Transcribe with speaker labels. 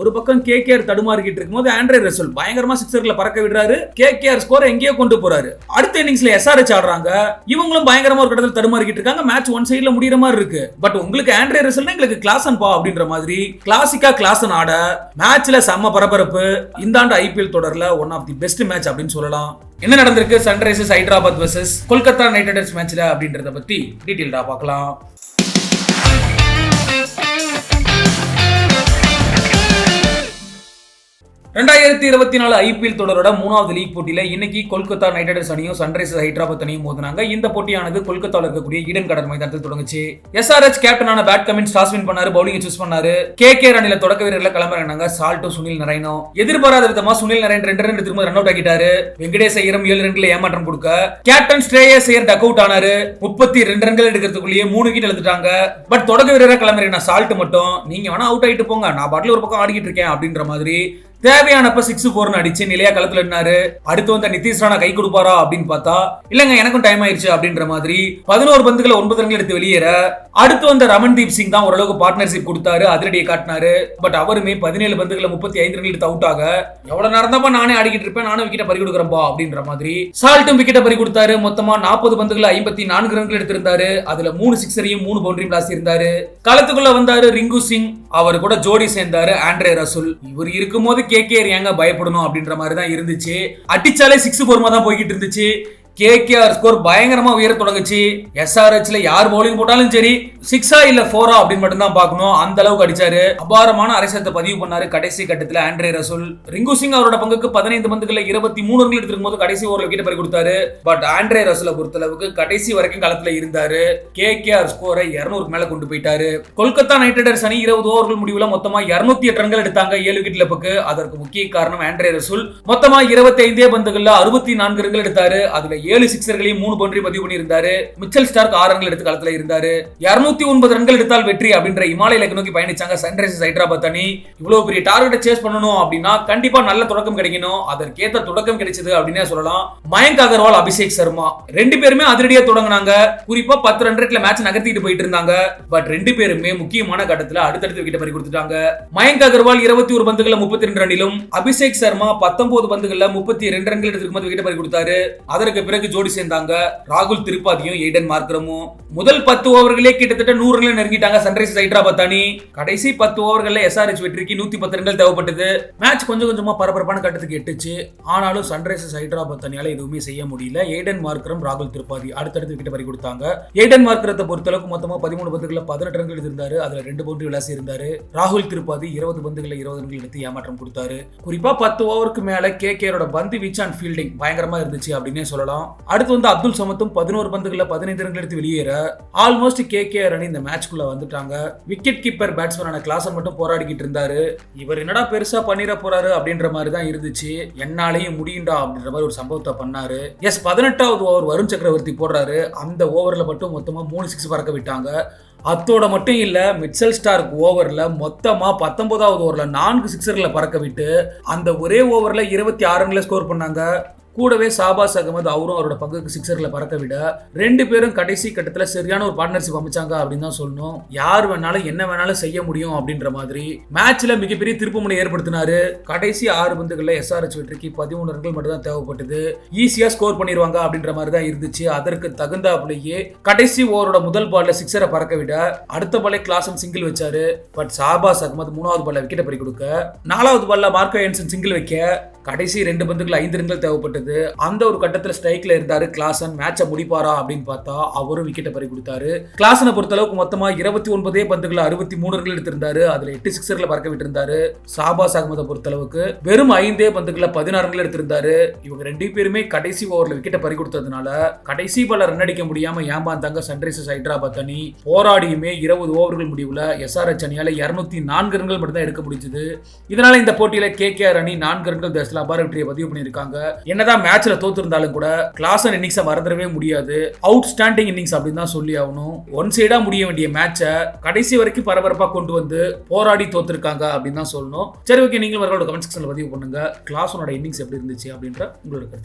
Speaker 1: ஒரு பக்கம் K KR தடுமாறிக்கிட்டு இருக்கும்போது ஆண்ட்ரே ரெசல் பயங்கரமா சிக்ஸர்ல பறக்க விடுறாரு. கே கேஆர் ஸ்கோர் எங்கேயோ கொண்டு போறாரு. அடுத்த இன்னிங்ஸ்ல எஸ்ஆர்எச் ஆடுறாங்க. இவங்களும் பயங்கரமா ஒரு கடத்தில் தடுமாறிக்கிட்டு இருக்காங்க. மேட்ச் ஒன் சைடுல முடியிற மாதிரி இருக்கு. பட் உங்களுக்கு ஆண்ட்ரே ரெசல் எங்களுக்கு கிளாஸ் அண்ட் பா அப்படின்ற மாதிரி கிளாசிக்கா கிளாசன் ஆட மேட்ச்ல செம்ம பரபரப்பு. இந்த ஆண்டு ஐபிஎல் தொடர்ல one of the best match அப்படின்னு சொல்லலாம். என்ன நடந்திருக்கு? Sunrisers Hyderabad versus Kolkata Knight Riders மேட்ச்ல அப்படின்றத பத்தி டீட்டெயில்டா பார்க்கலாம். ரெண்டாயிரத்தி இருபத்தி நாலு ஐபிஎல் தொடரோட மூணாவது லீக் போட்டியில இன்னைக்கு கொல்கத்தா நைட் ரைடர்ஸ் அணியும் சன்ரைசர்ஸ் ஹைதராபாத் அணியும் மோதினாங்க. இந்த போட்டியானது கொல்கத்தாவில் இருக்கக்கூடிய ஈடன் கடல் மைதானத்தில் தொடங்குச்சு. எஸ்ஆர்எச் கேப்டனான பேட் கமின்ஸ் டாஸ் வின் பண்ணாரு பவுலிங் சூஸ் பண்ணாரு. கே கே ரணில தொடக்க வீரர்ல கிளம்புறாங்க சால்ட்டும் சுனில் நரைனோ எதிர்பாராத விதமா சுனில் நரேன் ரெண்டு ரன் திரும்ப ரன் அவுட் ஆகிட்டாரு. வெங்கடேஷ் ஐயரும் ஏழு ரன்ல ஏமாற்றம் கொடுக்க. Captain Shreyas Iyer duck out ஆனாரு. முப்பத்தி ரெண்டு ரன்கள் எடுக்கிறதுக்குள்ளேயே மூணு விக்கெட் எழுதிட்டாங்க பட் தொடக்க வீரரா கிளம்புறேன் சால்ட் மட்டும் நீங்க வேணா அவுட் ஆகிட்டு போங்க. நான் பாட்டில் ஒரு பக்கம் ஆடிக்கிட்டு இருக்கேன். அப்படின்ற மாதிரி தேவையானப்ப சிக்ஸ் போர்னு அடிச்சு நிலையா களத்துல நின்னாரு அடுத்து வந்த நிதிஷ் ராணா கை கொடுப்பாரா அப்படின்னு பார்த்தா இல்லங்க எனக்கும் டைம் ஆயிருச்சு அப்படின்ற மாதிரி பதினோரு பந்துகளை ஒன்பது ரன்கள் எடுத்து வெளியேற அடுத்து வந்த ரமன்தீப் சிங் தான் ஓரளவுக்கு பார்ட்னர்ஷிப் கொடுத்தாரு அதிரடியை காட்டினாரு. பட் அவருமே பதினேழு பந்துகளை முப்பத்தி ஐந்து ரன்கள் எடுத்து அவுட் ஆக எவ்வளவு நேரம் நானே ஆடிக்கிட்டு இருப்பேன் நானும் விக்கெட்டை பறி கொடுக்குறப்பா அப்படின்ற மாதிரி சால்ட்டும் விக்கெட்டை பறி கொடுத்தாரு. மொத்தமா நாற்பது பந்துகளை ஐம்பத்தி நான்கு ரன்கள் எடுத்திருந்தாரு. அதுல மூணு சிக்ஸரையும் மூணு பவுண்டரியும் பிளாஸ் இருந்தாரு. களத்துக்குள்ள வந்தாரு ரிங்கு சிங் அவர் கூட ஜோடி சேர்ந்தாரு ஆண்ட்ரே ரசூல். இவர் இருக்கும்போது போது கேகேஆர் ஏங்க பயப்படணும் அப்படின்ற மாதிரி தான் இருந்துச்சு. அடிச்சாலே சிக்ஸ் போர்மா தான் போய்கிட்டு இருந்துச்சு. கேகேஆர் ஸ்கோர் பயங்கரமா உயர தொடங்குச்சு. எஸ்ஆர்ஹெச்ல யார் பவுலிங் போட்டாலும் சரி சிக்ஸா இல்ல ஃபோரா அப்படின்னு மட்டும் தான் பார்க்கணும். அந்த அளவுக்கு அடிச்சாரு. அபாரமான அரசத்தை பதிவு பண்ணாரு கடைசி கட்டத்துல ஆண்ட்ரே ரசூல். ரிங்கு சிங் அவரோட பங்குக்கு பதினைந்து பந்துகள்ல இருபத்தி மூணு ரன்கள் எடுத்திருக்கும் போது கடைசி ஓவர் விக்கெட் பறி கொடுத்தாரு. பட் ஆண்ட்ரே ரசூலை பொறுத்தளவுக்கு கடைசி வரைக்கும் களத்துல இருந்தாரு. கேகேஆர் ஸ்கோரை இருநூறுக்கு மேல கொண்டு போயிட்டாரு. கொல்கத்தா நைட் ரைடர்ஸ் அணி இருபது ஓவர்கள் முடிவுல மொத்தமா இருநூத்தி எட்டு ரன்கள் எடுத்தாங்க ஏழு விக்கெட் இழப்புக்கு. அதற்கு முக்கிய காரணம் ஆண்ட்ரே ரசூல். மொத்தமா இருபத்தி ஐந்தே பந்துகள்ல அறுபத்தி நான்கு ரன்கள் எடுத்தாரு. அதுல ஏழு சிக்ஸர்களையும் மூணு பவுண்டரி பதிவு பண்ணியிருந்தாரு. மிச்சல் ஸ்டார்க் ஆறு ரன்கள் எடுத்த களத்துல இருந்தாரு. இருநூத்தி ஒன்பது ரன்கள் எடுத்தால் வெற்றி அப்படின்ற இமாலய இலக்கு நோக்கி பயணிச்சாங்க சன்ரைசர்ஸ் ஹைதராபாத் அணி. இவ்வளவு பெரிய டார்கெட்டை சேஸ் பண்ணணும் அப்படின்னா கண்டிப்பா நல்ல தொடக்கம் கிடைக்கணும். அதற்கேத்த தொடக்கம் கிடைச்சது அப்படின்னே சொல்லலாம். மயங்க் அகர்வால் அபிஷேக் சர்மா. ரெண்டு பேருமே அதிரடியா தொடங்கினாங்க. குறிப்பா பத்து ரன் ரேட்ல மேட்ச் நகர்த்திட்டு போயிட்டு இருந்தாங்க. பட் ரெண்டு பேருமே முக்கியமான கட்டத்துல அடுத்தடுத்து விக்கெட் பறி கொடுத்துட்டாங்க. மயங்க் அகர்வால் இருபத்தி ஒரு பந்துகள்ல முப்பத்தி ரெண்டு ரனிலும் அபிஷேக் சர்மா பத்தொன்பது பந்துகள்ல முப்பத்தி ரெண்டு ரன்கள் எடுத்துக்கும் விக்கெட் பறி கொடுத்தாரு. அதற்கு பிறகு ஜோடி சேர்ந்தாங்க. ராகுல் திரிபாதியும் எய்டன் மார்க்கரமும் முதல் பத்து ஓவர்களே கிட்டத்தட்ட நூறு ரன்ல நெருங்கிட்டாங்க சன்ரைசர்ஸ் ஹைதராபாத் அணி. கடைசி பத்து ஓவர்கள்ல எஸ்ஆர்எச் வெற்றிக்கு நூத்தி பத்து ரன்கள் தேவைப்பட்டது. மேட்ச் கொஞ்சம் கொஞ்சமா பரபரப்பான கட்டத்துக்கு எட்டுச்சு. ஆனாலும் சன்ரைசர்ஸ் ஹைதராபாத் அணியால எதுவுமே செய்ய முடியல. ஏடன் மார்க்கரம் ராகுல் திரிபாதி அடுத்தடுத்து விக்கெட் பறி கொடுத்தாங்க. ஏடன் மார்க்கரத்தை பொறுத்தளவுக்கு மொத்தமா பதிமூணு பந்துகளில் பதினெட்டு ரன்கள் இருந்தாரு அதுல ரெண்டு பவுண்டரி விளாசி இருந்தாரு. ராகுல் திரிபாதி இருபது பந்துகளை இருபது ரன்கள் எடுத்து ஏமாற்றம் கொடுத்தாரு. குறிப்பா பத்து ஓவருக்கு மேல கே கேரோட பந்து வீச் அண்ட் ஃபீல்டிங் பயங்கரமா இருந்துச்சு அப்படின்னே சொல்லலாம். அடுத்து வந்து அப்துல் சமத்தும் பதினோரு பந்துகளில் பதினைந்து ரன்கள் எடுத்து வெளியேற ஆல்மோஸ்ட் கே கே அணி இந்த மேட்ச்க்குள்ள வந்துட்டாங்க. விக்கெட் கீப்பர் பேட்ஸ்மேனான கிளாஸை மட்டும் போராடிக்கிட்டு இருந்தாரு. இவர் என்னடா பெருசா பண்ணிட போறாரு அப்படின்ற மாதிரி தான் இருந்துச்சு. என்னாலையும் முடியுண்டா அப்படின்ற மாதிரி ஒரு சம்பவத்தை பண்ணாரு. எஸ் பதினெட்டாவது ஓவர் வருண் சக்கரவர்த்தி போடுறாரு. அந்த ஓவரில் மட்டும் மொத்தமாக மூணு சிக்ஸ் பறக்க விட்டாங்க. அத்தோட மட்டும் இல்லை மிட்சல் ஸ்டார்க் ஓவரில் மொத்தமாக பத்தொன்பதாவது ஓவரில் நான்கு சிக்ஸர்களை பறக்க விட்டு அந்த ஒரே ஓவரில் இருபத்தி ஆறு ரன்ல ஸ்கோர் பண்ணாங்க. கூடவே சாபாஸ் அகமது அவரும் அவரோட பங்குக்கு சிக்ஸரில் பறக்க விட ரெண்டு பேரும் கடைசி கட்டத்தில் சரியான ஒரு பார்ட்னர்ஷிப் அமைச்சாங்க அப்படின்னு தான் சொல்லணும். யார் வேணாலும் என்ன வேணாலும் செய்ய முடியும் அப்படின்ற மாதிரி மேட்ச்ல மிகப்பெரிய திருப்புமுனை ஏற்படுத்தினாரு. கடைசி ஆறு பந்துகளில் எஸ்ஆர்எச் வெற்றிக்கு பதிமூணு ரன்கள் மட்டும் தான் தேவைப்பட்டது. ஈஸியாக ஸ்கோர் பண்ணிடுவாங்க அப்படின்ற மாதிரி தான் இருந்துச்சு. அதற்கு தகுந்தாப்புலயே கடைசி ஓவரோட முதல் பால்ல சிக்ஸரை பறக்க விட அடுத்த பாலே கிளாசன் சிங்கிள் வச்சாரு. பட் சாபாஸ் அகமது மூணாவது பால்ல விக்கெட்டை பறி கொடுக்க நாலாவது பால்ல மார்க்கோ ஏன்சன் சிங்கிள் வைக்க கடைசி ரெண்டு பந்துகள் ஐந்து ரன்கள் தேவைப்பட்டது. அந்த ஒரு கட்டத்தில் ஸ்ட்ரைக்ல இருந்தாரு கிளாசன். மேட்சை முடிப்பாரா அப்படின்னு பார்த்தா அவரும் விக்கெட்டை பறி கொடுத்தாரு. கிளாசனை பொறுத்தளவுக்கு மொத்தமாக இருபத்தி ஒன்பதே பந்துகளை அறுபத்தி மூணு ரன்கள் எடுத்திருந்தாரு. அதில் எட்டு சிக்ஸர்கள் பறக்க விட்டிருந்தாரு. சாபாஸ் அகமதை பொறுத்தளவுக்கு வெறும் ஐந்தே பந்துகள பதினாறு ரன்கள் எடுத்திருந்தாரு. இவங்க ரெண்டு பேருமே கடைசி ஓவரில் விக்கெட்டை பறி கொடுத்ததுனால கடைசி பால ரன் அடிக்க முடியாம ஏமாந்தாங்க சன்ரைசர்ஸ் ஹைதராபாத் அணி. போராடியுமே இருபது ஓவர்கள் முடிவுல எஸ்ஆர்எச் அணியால இருநூத்தி நான்கு ரன்கள் மட்டும்தான் எடுக்க முடிஞ்சது. இதனால இந்த போட்டியில கே கே ஆர் அணி நான்கு ரன்கள் தேசத்துல அபார வெற்றியை பதிவு பண்ணியிருக்காங்க. என்னதான் மேட்ச்ல தோத்துருந்தாலும் கூட கிளாஸ் இன்னிங்ஸை மறந்துடவே முடியாது. அவுட் ஸ்டாண்டிங் இன்னிங்ஸ் அப்படின்னு தான் சொல்லி ஆகணும். ஒன் சைடா முடிய வேண்டிய மேட்சை கடைசி வரைக்கும் பரபரப்பா கொண்டு வந்து போராடி தோத்துருக்காங்க அப்படின்னு தான் சொல்லணும். சரி ஓகே நீங்களும் அவர்களோட கமெண்ட் செக்ஷன்ல பதிவு பண்ணுங்க. கிளாஸோட இன்னிங்ஸ் எப்படி இருந்துச்சு அப்படின்ற உங்களோட கருத்து